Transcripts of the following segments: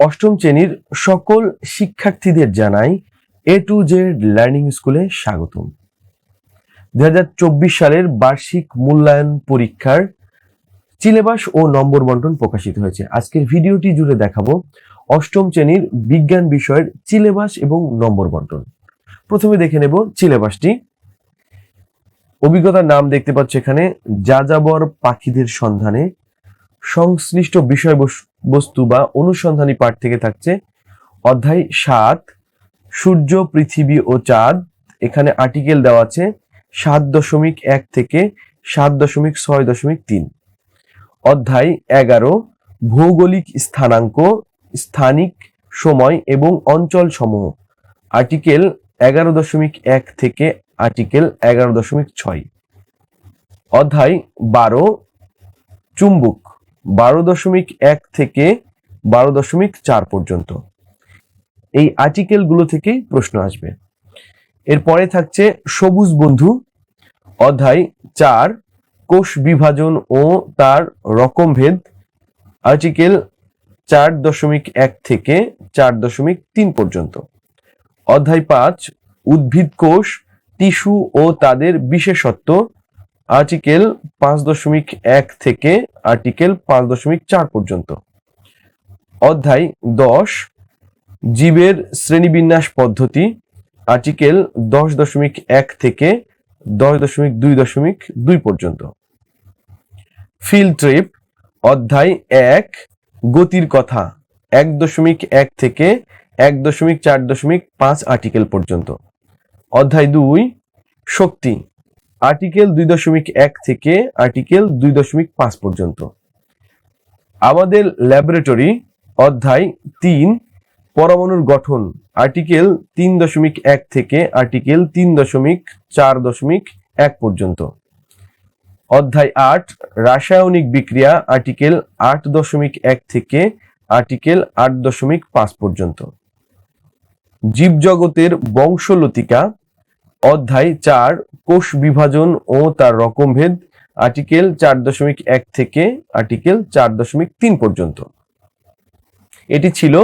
অষ্টম শ্রেণির সকল শিক্ষার্থীদের জানাই এ টু জেড লার্নিং স্কুলে স্বাগতম। দু হাজার চব্বিশ সালের বার্ষিক মূল্যায়ন পরীক্ষার সিলেবাস ও নম্বর বন্টন প্রকাশিত হয়েছে। আজকের ভিডিওটি জুড়ে দেখাবো অষ্টম শ্রেণির বিজ্ঞান বিষয়ের সিলেবাস এবং নম্বর বন্টন। প্রথমে দেখে নেব সিলেবাসটি। অভিজ্ঞতার নাম দেখতে পাচ্ছ এখানে, যাযাবর পাখিদের সন্ধানে সংশ্লিষ্ট বিষয় বস্তু বা অনুসন্ধানী পাঠ থেকে থাকছে। অধ্যায় সাত, সূর্য, পৃথিবী ও চাঁদ। এখানে আর্টিকেল দেওয়া আছে সাত দশমিক এক থেকে সাত দশমিক ছয় দশমিক তিন। অধ্যায় এগারো, ভৌগোলিক স্থানাঙ্ক, স্থানিক সময় এবং অঞ্চল সমূহ আর্টিকেল এগারো দশমিক এক থেকে আর্টিকেল এগারো দশমিক ছয়। অধ্যায় বারো, চুম্বক। বারো দশমিক এক থেকে বারো দশমিক চার পর্যন্ত। এই আর্টিকেলগুলো থেকেই প্রশ্ন আসবে। এরপরে থাকছে সবুজ বন্ধু, অধ্যায় চার, কোষ বিভাজন ও তার রকমভেদ আর্টিকেল চার দশমিক এক থেকে চার দশমিক তিন পর্যন্ত। অধ্যায় পাঁচ, উদ্ভিদ কোষ, টিস্যু ও তাদের বিশেষত্ব আর্টিকেল পাঁচ দশমিক এক থেকে আর্টিকেল পাঁচ দশমিক চার পর্যন্ত। অধ্যায় দশ, জীবের শ্রেণীবিন্যাস পদ্ধতি, আর্টিকেল দশ দশমিক এক থেকে দশ দশমিক দুই দশমিক দুই পর্যন্ত। ফিল্ড ট্রিপ, অধ্যায় এক, গতির কথা, এক দশমিক এক থেকে এক দশমিক চার দশমিক পাঁচ আর্টিকেল পর্যন্ত। অধ্যায় দুই, শক্তি আর্টিকেল দুই দশমিক এক থেকে আর্টিকেল দুই দশমিক পাঁচ পর্যন্ত। আমাদের ল্যাবরেটরি অধ্যায় তিন, পরমাণুর গঠন আর্টিকেল তিন দশমিক এক থেকে আর্টিকেল তিন দশমিক চার দশমিক এক পর্যন্ত। অধ্যায় আট, রাসায়নিক বিক্রিয়া আর্টিকেল আট দশমিক এক থেকে আর্টিকেল আট দশমিক পাঁচ পর্যন্ত। জীবজগতের বংশলতিকা, অধ্যায় চার কোষ বিভাজন ও তার রকমভেদ আর্টিকেল চার দশমিক এক থেকে আর্টিকেল চার দশমিক তিন পর্যন্ত। এটি ছিল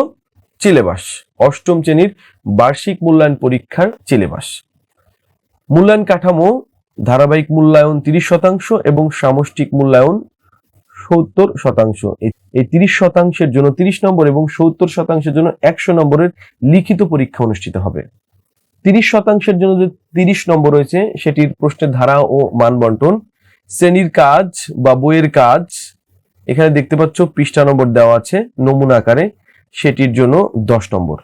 সিলেবাস, অষ্টম শ্রেণির বার্ষিক মূল্যায়ন পরীক্ষার সিলেবাস। মূল্যায়ন কাঠামো, ধারাবাহিক মূল্যায়ন তিরিশ শতাংশ এবং সামষ্টিক মূল্যায়ন সত্তর শতাংশ। এই তিরিশ শতাংশের জন্য তিরিশ নম্বর এবং সত্তর শতাংশের জন্য একশো নম্বরের লিখিত পরীক্ষা অনুষ্ঠিত হবে। তিরিশ শতাংশের জন্য যে তিরিশ নম্বর রয়েছে, সেটির প্রশ্নের ধারা ও মান বন্টন। শ্রেণির কাজ বা বইয়ের কাজ, এখানে দেখতে পাচ্ছ পৃষ্ঠা নম্বর দেওয়া আছে নমুনা আকারে, সেটির জন্য দশ নম্বর।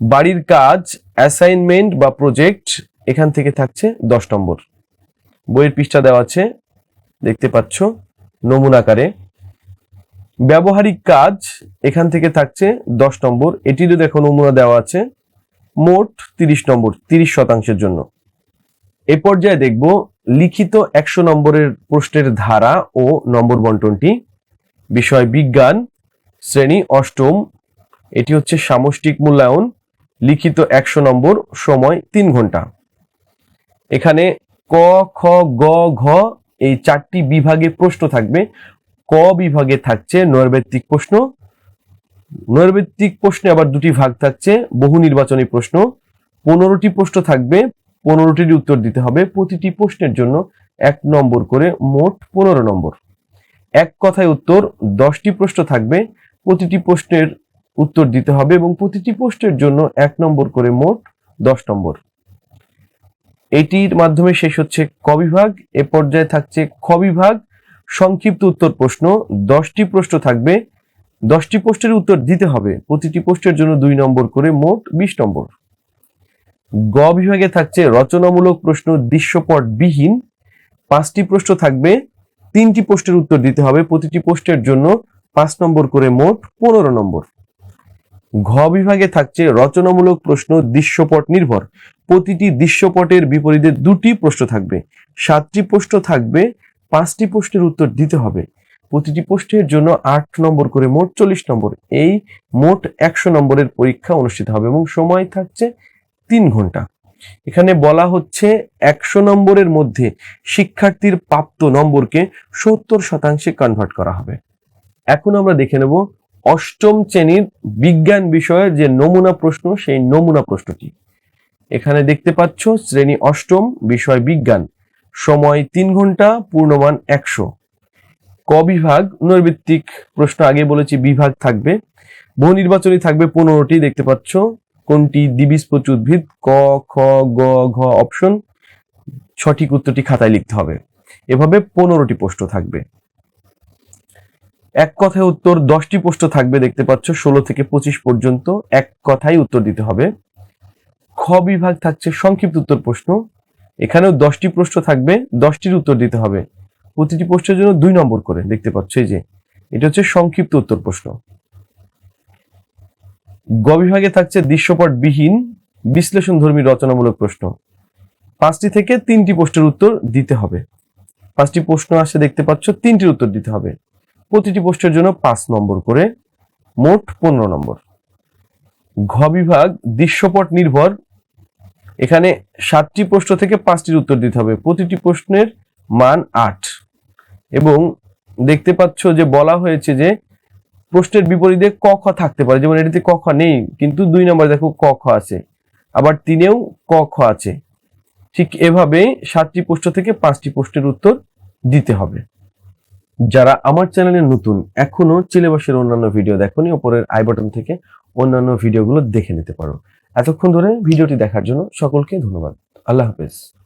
বাড়ির কাজ অ্যাসাইনমেন্ট বা প্রজেক্ট এখান থেকে থাকছে দশ নম্বর। বইয়ের পৃষ্ঠা দেওয়া আছে, দেখতে পাচ্ছ নমুনা আকারে। ব্যবহারিক কাজ, এখান থেকে থাকছে দশ নম্বর। এটিরও দেখো নমুনা দেওয়া আছে মোট তিরিশ নম্বর, তিরিশ শতাংশের জন্য। এ পর্যায়ে দেখব লিখিত একশো নম্বরের প্রশ্নের ধারা ও নম্বর বন্টনটি। বিষয় বিজ্ঞান, শ্রেণি অষ্টম, এটি হচ্ছে সামষ্টিক মূল্যায়ন, লিখিত একশো নম্বর, সময় তিন ঘণ্টা। এখানে ক, খ, গ, ঘ, এই চারটি বিভাগে প্রশ্ন থাকবে। ক বিভাগে থাকছে নৈর্ব্যক্তিক প্রশ্ন নৈর্ব্যক্তিক প্রশ্নে আবার দুটি ভাগ থাকছে, বহু নির্বাচনী প্রশ্ন। পনেরোটি প্রশ্ন থাকবে, পনেরোটির উত্তর দিতে হবে। প্রতিটি প্রশ্নের জন্য এক নম্বর করে মোট পনেরো নম্বর। এক কথায় উত্তর, দশটি প্রশ্ন থাকবে, প্রতিটি প্রশ্নের উত্তর দিতে হবে এবং প্রতিটি প্রশ্নের জন্য এক নম্বর করে মোট দশ নম্বর। এটির মাধ্যমে শেষ হচ্ছে ক বিভাগ, এ পর্যায়ে থাকছে খ বিভাগ। সংক্ষিপ্ত উত্তর প্রশ্ন, দশটি প্রশ্ন থাকবে দশটি পোস্টের উত্তর দিতে হবে। প্রতিটি পোস্টের জন্য দুই নম্বর করে মোট বিশ নম্বর। গ বিভাগে থাকছে রচনামূলক প্রশ্ন দৃশ্যপট বিহীন পাঁচটি প্রশ্ন থাকবে, তিনটি পোস্টের উত্তর দিতে হবে। প্রতিটি পোস্টের জন্য পাঁচ নম্বর করে মোট পনেরো নম্বর। ঘ বিভাগে থাকছে রচনামূলক প্রশ্ন দৃশ্যপট নির্ভর। প্রতিটি দৃশ্যপটের বিপরীতে দুটি প্রশ্ন থাকবে। সাতটি প্রশ্ন থাকবে, পাঁচটি প্রশ্নের উত্তর দিতে হবে। প্রতিটি প্রশ্নের জন্য আট নম্বর করে মোট চল্লিশ নম্বর। এই মোট একশো নম্বরের পরীক্ষা অনুষ্ঠিত হবে এবং সময় থাকছে তিন ঘণ্টা। এখানে বলা হচ্ছে একশো নম্বরের মধ্যে শিক্ষার্থীর প্রাপ্ত নম্বরকে সত্তর শতাংশে কনভার্ট করা হবে। এখন আমরা দেখে নেব অষ্টম শ্রেণির বিজ্ঞান বিষয়ের যে নমুনা প্রশ্ন, সেই নমুনা প্রশ্নটি। এখানে দেখতে পাচ্ছ শ্রেণি অষ্টম বিষয় বিজ্ঞান। সময় তিন ঘণ্টা, পূর্ণমান একশো। ক বিভাগ? নৈর্ভিত্তিক প্রশ্ন আগে বলেছি, বিভাগ থাকবে। বহু নির্বাচনী থাকবে পনেরোটি, দেখতে পাচ্ছ। কোনটি? দ্বিবীজপত্রী উদ্ভিদ, ক, খ, গ, ঘ, অপশন। সঠিক উত্তরটি খাতায় লিখতে হবে। এভাবে পনেরোটি প্রশ্ন থাকবে। এক কথায় উত্তর, দশটি প্রশ্ন থাকবে, দেখতে পাচ্ছ। ষোলো থেকে পঁচিশ পর্যন্ত এক কথায় উত্তর দিতে হবে। খ বিভাগ থাকছে সংক্ষিপ্ত উত্তর প্রশ্ন। এখানেও দশটি প্রশ্ন থাকবে, দশটির উত্তর দিতে হবে। প্রতিটি প্রশ্নের জন্য দুই নম্বর করে দেখতে পাচ্ছ এই যে, এটা হচ্ছে সংক্ষিপ্ত উত্তর প্রশ্ন। গ বিভাগে থাকছে দৃশ্যপট বিহীন বিশ্লেষণ ধর্মী রচনামূলক প্রশ্ন। পাঁচটি থেকে তিনটি প্রশ্নের উত্তর দিতে হবে। পাঁচটি প্রশ্ন আসে দেখতে পাচ্ছ, তিনটির উত্তর দিতে হবে। প্রতিটি প্রশ্নের জন্য পাঁচ নম্বর করে, মোট পনেরো নম্বর। ঘ বিভাগ দৃশ্যপট নির্ভর, এখানে সাতটি প্রশ্ন থেকে পাঁচটির উত্তর দিতে হবে। প্রতিটি প্রশ্নের মান আট। এবং দেখতে পাচ্ছ যে বলা হয়েছে যে প্রশ্নের বিপরীতে ক, খ থাকতে পারে। যেমন এটাতে ক, খ নেই, কিন্তু দুই নম্বর দেখো ক, খ আছে। আবার তিনেও ক, খ আছে। ঠিক এভাবে সাতটি প্রশ্ন থেকে পাঁচটি প্রশ্নের উত্তর দিতে হবে। যারা আমার চ্যানেলে নতুন, এখনও সিলেবাসের অন্যান্য ভিডিও দেখোনি, ওপরের আই বাটন থেকে অন্যান্য ভিডিওগুলো দেখে নিতে পারো। এতক্ষণ ধরে ভিডিওটি দেখার জন্য সকলকে ধন্যবাদ। আল্লাহ হাফেজ।